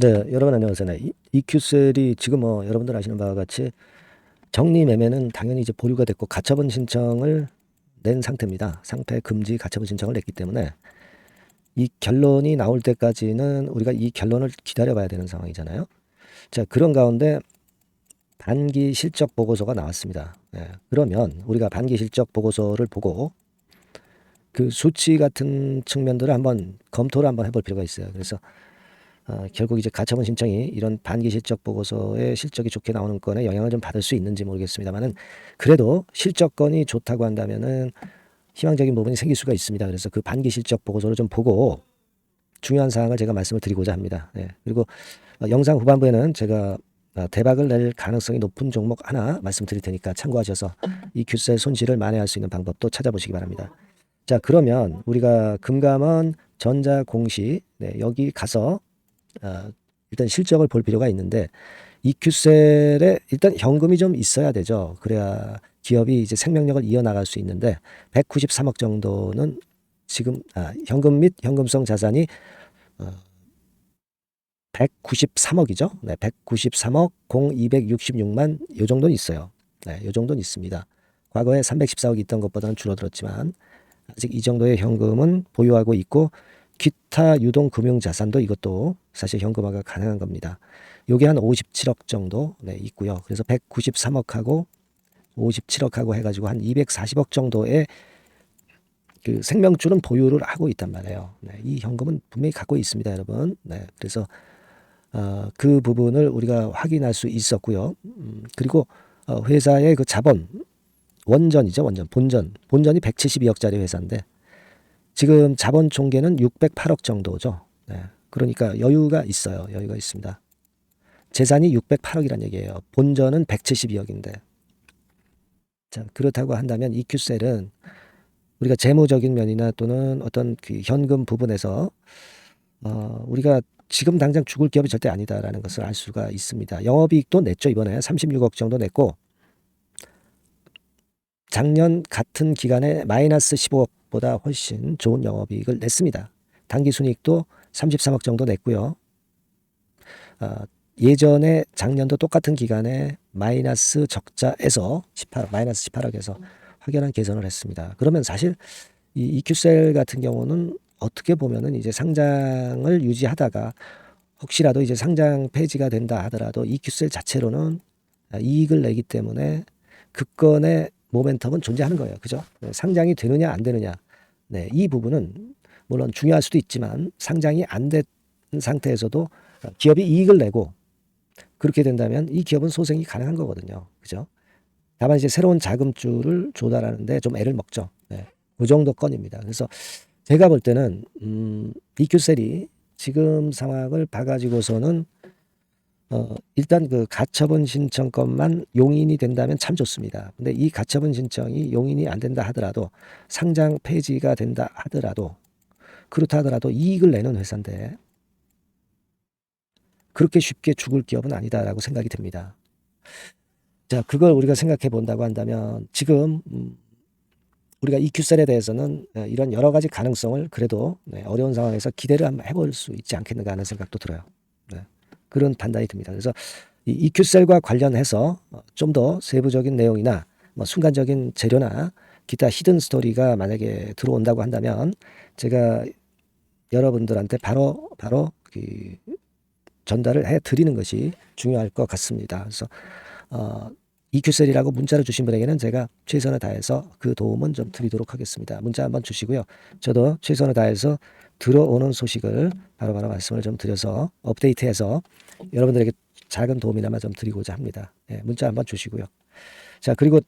네, 여러분 안녕하세요. 이- EQ셀이 지금 뭐 여러분들 아시는 바와 같이 정리 매매는 당연히 이제 보류가 됐고 가처분 신청을 낸 상태입니다. 상태 금지 가처분 신청을 냈기 때문에 이 결론이 나올 때까지는 우리가 이 결론을 기다려 봐야 되는 상황이잖아요. 자, 그런 가운데 반기 실적 보고서가 나왔습니다. 예, 그러면 우리가 반기 실적 보고서를 보고 그 수치 같은 측면들을 한번 검토를 한번 해볼 필요가 있어요. 그래서 어, 결국 이제 가처분 신청이 이런 반기 실적 보고서의 실적이 좋게 나오는 건에 영향을 좀 받을 수 있는지 모르겠습니다만은 그래도 실적건이 좋다고 한다면은 희망적인 부분이 생길 수가 있습니다. 그래서 그 반기 실적 보고서를 좀 보고 중요한 사항을 제가 말씀을 드리고자 합니다. 예. 그리고 어, 영상 후반부에는 제가 어, 대박을 낼 가능성이 높은 종목 하나 말씀드릴 테니까 참고하셔서 이 규세 손실을 만회할 수 있는 방법도 찾아보시기 바랍니다. 자 그러면 우리가 금감원 전자공시 네, 여기 가서 어, 일단 실적을 볼 필요가 있는데 이큐셀에 일단 현금이 좀 있어야 되죠. 그래야 기업이 이제 생명력을 이어나갈 수 있는데 193억 정도는 지금 아, 현금 및 현금성 자산이 어, 193억이죠. 네, 193억 0266만 요 정도는 있어요. 네, 요 정도는 있습니다. 과거에 314억 있던 것보다는 줄어들었지만 아직 이 정도의 현금은 보유하고 있고 기타 유동 금융 자산도 이것도 사실 현금화가 가능한 겁니다. 요게 한 57억 정도 네, 있고요. 그래서 193억하고 57억하고 해가지고 한 240억 정도의 그 생명줄은 보유를 하고 있단 말이에요. 네, 이 현금은 분명히 갖고 있습니다, 여러분. 네, 그래서 어, 그 부분을 우리가 확인할 수 있었고요. 음, 그리고 어, 회사의 그 자본 원전이죠, 원전 본전 본전이 172억짜리 회사인데 지금 자본 총계는 608억 정도죠. 네. 그러니까 여유가 있어요. 여유가 있습니다. 재산이 608억이란 얘기예요. 본전은 172억인데. 자, 그렇다고 한다면 EQ셀은 우리가 재무적인 면이나 또는 어떤 그 현금 부분에서 어, 우리가 지금 당장 죽을 기업이 절대 아니다라는 것을 알 수가 있습니다. 영업이익도 냈죠 이번에 36억 정도 냈고 작년 같은 기간에 마이너스 15억 보다 훨씬 좋은 영업이익을 냈습니다. 당기순이익도 33억 정도 냈고요. 어, 예전에 작년도 똑같은 기간에 마이너스 적자에서 18억, 마이너스 18억에서 확연한 개선을 했습니다. 그러면 사실 이 EQ셀 같은 경우는 어떻게 보면은 이제 상장을 유지하다가 혹시라도 이제 상장 폐지가 된다 하더라도 EQ셀 자체로는 이익을 내기 때문에 그 건의 모멘텀은 존재하는 거예요. 그죠? 네, 상장이 되느냐 안 되느냐. 네, 이 부분은 물론 중요할 수도 있지만 상장이 안 된 상태에서도 기업이 이익을 내고 그렇게 된다면 이 기업은 소생이 가능한 거거든요. 그죠? 다만 이제 새로운 자금줄을 조달하는데 좀 애를 먹죠. 네, 그 정도 건입니다. 그래서 제가 볼 때는 음, 이큐셀이 지금 상황을 봐가지고서는 어, 일단 그 가처분 신청권만 용인이 된다면 참 좋습니다. 근데 이 가처분 신청이 용인이 안 된다 하더라도 상장 폐지가 된다 하더라도 그렇다 하더라도 이익을 내는 회사인데 그렇게 쉽게 죽을 기업은 아니다라고 생각이 듭니다. 자, 그걸 우리가 생각해 본다고 한다면 지금 음, 우리가 EQ셀에 대해서는 어, 이런 여러 가지 가능성을 그래도 네, 어려운 상황에서 기대를 한번 해볼 수 있지 않겠는가 하는 생각도 들어요. 네, 그런 판단이 듭니다. 그래서 이 EQ셀과 관련해서 어, 좀더 세부적인 내용이나 뭐 순간적인 재료나 기타 히든 스토리가 만약에 들어온다고 한다면 제가 여러분들한테 바로 바로 그 전달을 해 드리는 것이 중요할 것 같습니다. 그래서 어, EQ셀이라고 문자를 주신 분에게는 제가 최선을 다해서 그 도움은 좀 드리도록 하겠습니다. 문자 한번 주시고요. 저도 최선을 다해서 들어오는 소식을 바로바로 말씀을 좀 드려서 업데이트해서 여러분들에게 작은 도움이나마 좀 드리고자 합니다. 예, 문자 한번 주시고요. 자, 그리고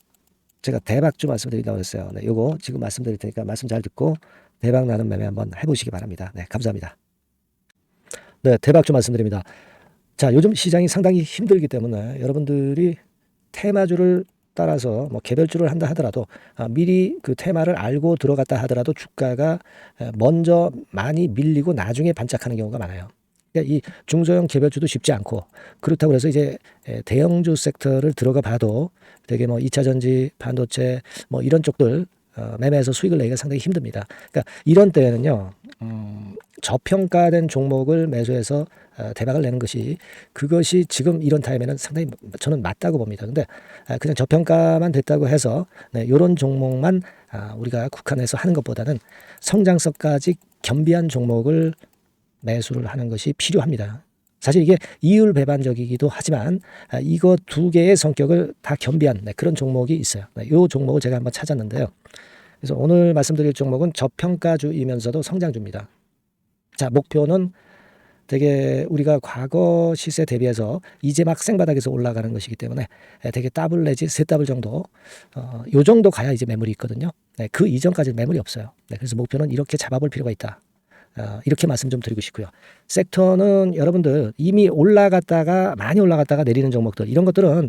제가 대박주 말씀드린다고 했어요. 네, 요거 지금 말씀드릴 테니까 말씀 잘 듣고 대박 나는 매매 한번 해보시기 바랍니다. 네, 감사합니다. 네, 대박주 말씀드립니다. 자, 요즘 시장이 상당히 힘들기 때문에 여러분들이 테마주를 따라서 뭐 개별주를 한다 하더라도 아, 미리 그 테마를 알고 들어갔다 하더라도 주가가 에, 먼저 많이 밀리고 나중에 반짝하는 경우가 많아요. 그러니까 이 중소형 개별주도 쉽지 않고 그렇다고 해서 이제 에, 대형주 섹터를 들어가 봐도 되게 뭐 2차 전지, 반도체 뭐 이런 쪽들 어, 매매해서 수익을 내기가 상당히 힘듭니다. 그러니까 이런 때에는요, 음, 저평가된 종목을 매수해서 어, 대박을 내는 것이 그것이 지금 이런 타임에는 상당히 저는 맞다고 봅니다. 근데 아, 그냥 저평가만 됐다고 해서 네, 이런 종목만 아, 우리가 국한해서 하는 것보다는 성장성까지 겸비한 종목을 매수를 하는 것이 필요합니다. 사실 이게 이율 배반적이기도 하지만 아, 이거 두 개의 성격을 다 겸비한 네, 그런 종목이 있어요. 네, 이 종목을 제가 한번 찾았는데요. 그래서 오늘 말씀드릴 종목은 저평가주이면서도 성장주입니다. 자, 목표는 되게 우리가 과거 시세 대비해서 이제 막 생바닥에서 올라가는 것이기 때문에 예, 되게 더블 내지 세 더블 정도 어, 요 정도 가야 이제 매물이 있거든요. 네, 그 이전까지 매물이 없어요. 네, 그래서 목표는 이렇게 잡아볼 필요가 있다. 어, 이렇게 말씀 좀 드리고 싶고요. 섹터는 여러분들 이미 올라갔다가 많이 올라갔다가 내리는 종목들 이런 것들은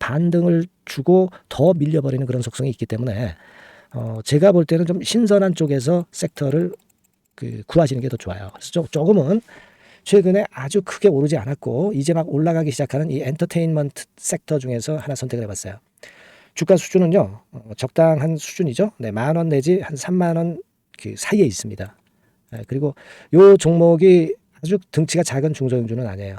반등을 주고 더 밀려버리는 그런 속성이 있기 때문에 어, 제가 볼 때는 좀 신선한 쪽에서 섹터를 그 구하시는 게 더 좋아요. 그래서 조- 조금은 최근에 아주 크게 오르지 않았고 이제 막 올라가기 시작하는 이 엔터테인먼트 섹터 중에서 하나 선택을 해봤어요. 주가 수준은요 어, 적당한 수준이죠. 네, 만 원 내지 한 3만 원 그 사이에 있습니다. 네, 그리고 요 종목이 아주 등치가 작은 중소형주는 아니에요.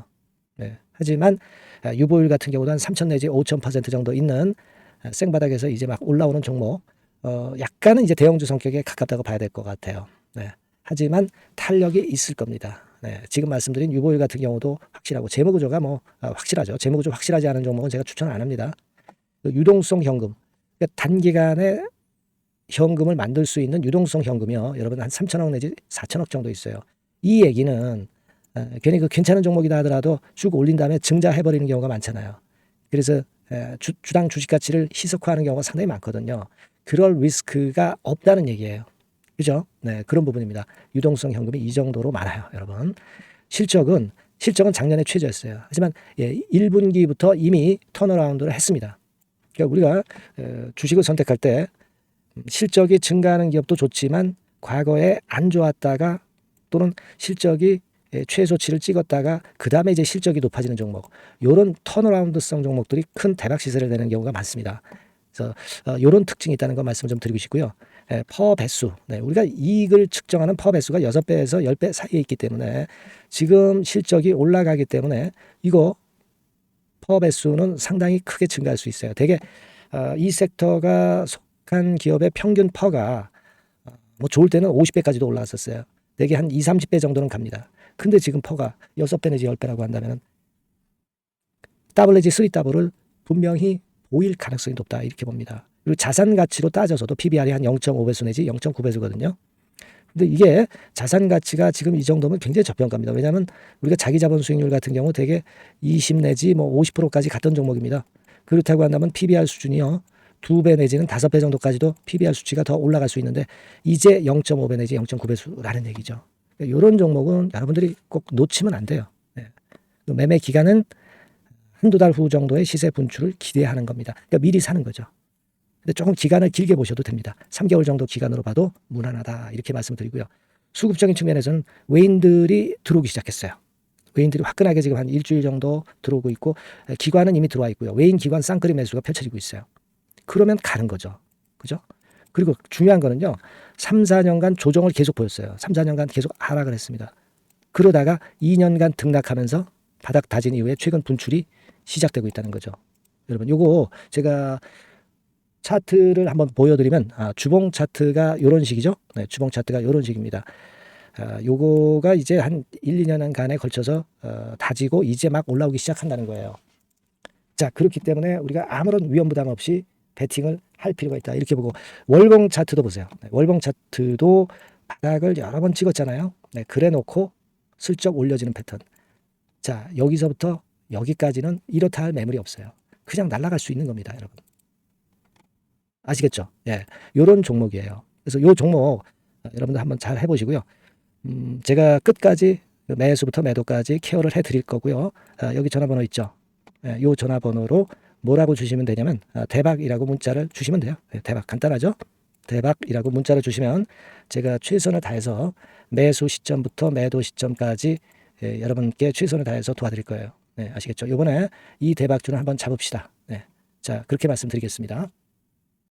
네, 하지만 아, 유보율 같은 경우도 한 3천 내지 5천 퍼센트 정도 있는 아, 생바닥에서 이제 막 올라오는 종목, 어, 약간은 이제 대형주 성격에 가깝다고 봐야 될 것 같아요. 네. 하지만 탄력이 있을 겁니다. 네, 지금 말씀드린 유보율 같은 경우도 확실하고 재무구조가 뭐 아, 확실하죠. 재무구조 확실하지 않은 종목은 제가 추천 안 합니다. 그 유동성 현금, 그러니까 단기간에 현금을 만들 수 있는 유동성 현금이요. 여러분 한 3천억 내지 4천억 정도 있어요. 이 얘기는 어, 괜히 그 괜찮은 종목이다 하더라도 쭉 올린 다음에 증자해버리는 경우가 많잖아요. 그래서 에, 주, 주당 주식 가치를 희석화하는 경우가 상당히 많거든요. 그럴 리스크가 없다는 얘기예요. 그죠? 네, 그런 부분입니다. 유동성 현금이 이 정도로 많아요, 여러분. 실적은 실적은 작년에 최저였어요. 하지만 예, 1분기부터 이미 턴어라운드를 했습니다. 그러니까 우리가 에, 주식을 선택할 때 음, 실적이 증가하는 기업도 좋지만 과거에 안 좋았다가 또는 실적이 예, 최소치를 찍었다가 그 다음에 이제 실적이 높아지는 종목 요런 턴어라운드성 종목들이 큰 대박 시세를 내는 경우가 많습니다. 그래서 어, 요런 특징이 있다는 거 말씀 좀 드리고 싶고요. 예, 퍼 배수. 네, 우리가 이익을 측정하는 퍼 배수가 6배에서 10배 사이에 있기 때문에 지금 실적이 올라가기 때문에 이거 퍼 배수는 상당히 크게 증가할 수 있어요. 되게 어, 이 섹터가 속한 기업의 평균 퍼가 어, 뭐 좋을 때는 50배까지도 올라왔었어요. 되게 한 2, 30배 정도는 갑니다. 근데 지금 퍼가 6배 내지 10배라고 한다면 더블 내지 3 더블을 분명히 보일 가능성이 높다 이렇게 봅니다. 그리고 자산 가치로 따져서도 PBR이 한 0.5배수 내지 0.9배수거든요. 근데 이게 자산 가치가 지금 이 정도면 굉장히 저평가입니다. 왜냐하면 우리가 자기 자본 수익률 같은 경우 되게 20 내지 뭐 50%까지 갔던 종목입니다. 그렇다고 한다면 PBR 수준이요. 두 배 내지는 다섯 배 정도까지도 PBR 수치가 더 올라갈 수 있는데 이제 0.5배 내지 0.9배수라는 얘기죠. 이런 종목은 여러분들이 꼭 놓치면 안 돼요. 네. 그 매매 기간은 한두 달 후 정도의 시세 분출을 기대하는 겁니다. 그러니까 미리 사는 거죠. 근데 조금 기간을 길게 보셔도 됩니다. 3개월 정도 기간으로 봐도 무난하다 이렇게 말씀드리고요. 수급적인 측면에서는 외인들이 들어오기 시작했어요. 외인들이 화끈하게 지금 한 일주일 정도 들어오고 있고 기관은 이미 들어와 있고요. 외인 기관 쌍끌이 매수가 펼쳐지고 있어요. 그러면 가는 거죠. 그죠? 그리고 중요한 거는요. 3, 4년간 조정을 계속 보였어요. 3, 4년간 계속 하락을 했습니다. 그러다가 2년간 등락하면서 바닥 다진 이후에 최근 분출이 시작되고 있다는 거죠. 여러분, 요거 제가 차트를 한번 보여드리면 아, 주봉 차트가 요런 식이죠. 네, 주봉 차트가 요런 식입니다. 아, 요거가 이제 한 1, 2년 간에 걸쳐서 어, 다지고 이제 막 올라오기 시작한다는 거예요. 자, 그렇기 때문에 우리가 아무런 위험 부담 없이 베팅을 할 필요가 있다. 이렇게 보고 월봉 차트도 보세요. 네, 월봉 차트도 바닥을 여러 번 찍었잖아요. 네, 그래 놓고 슬쩍 올려지는 패턴. 자, 여기서부터 여기까지는 이렇다 할 매물이 없어요. 그냥 날아갈 수 있는 겁니다, 여러분. 아시겠죠? 예. 요런 종목이에요. 그래서 요 종목 어, 여러분들 한번 잘 해보시고요. 음, 제가 끝까지 매수부터 매도까지 케어를 해드릴 거고요. 아, 여기 전화번호 있죠? 예, 요 전화번호로 뭐라고 주시면 되냐면 아, 대박이라고 문자를 주시면 돼요. 예, 대박 간단하죠? 대박이라고 문자를 주시면 제가 최선을 다해서 매수 시점부터 매도 시점까지 예, 여러분께 최선을 다해서 도와드릴 거예요. 네, 아시겠죠? 이번에 이 대박주를 한번 잡읍시다. 네, 자 그렇게 말씀드리겠습니다.